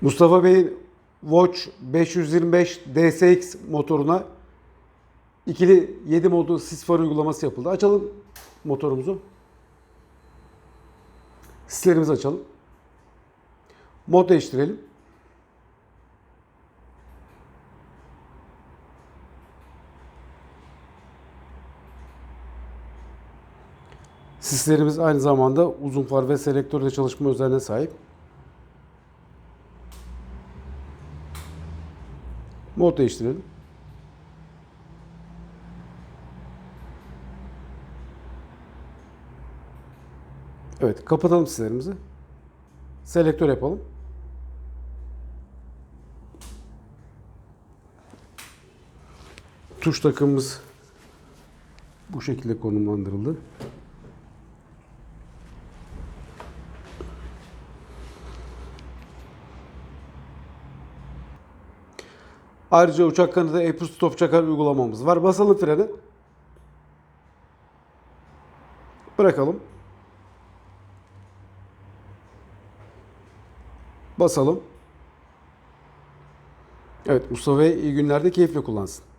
Mustafa Bey'in Watch 525 DSX motoruna ikili 7 modu sis far uygulaması yapıldı. Açalım motorumuzu. Sislerimizi açalım. Mod değiştirelim. Sislerimiz aynı zamanda uzun far ve selektörle çalışma özelliğine sahip. Mod değiştirelim. Evet, kapatalım sislerimizi. Selektör yapalım. Tuş takımımız bu şekilde konumlandırıldı. Ayrıca uçak kanadı Apple Stop Çakar uygulamamız var. Basalım freni. Bırakalım. Basalım. Evet Mustafa Bey iyi günlerde keyifle kullansın.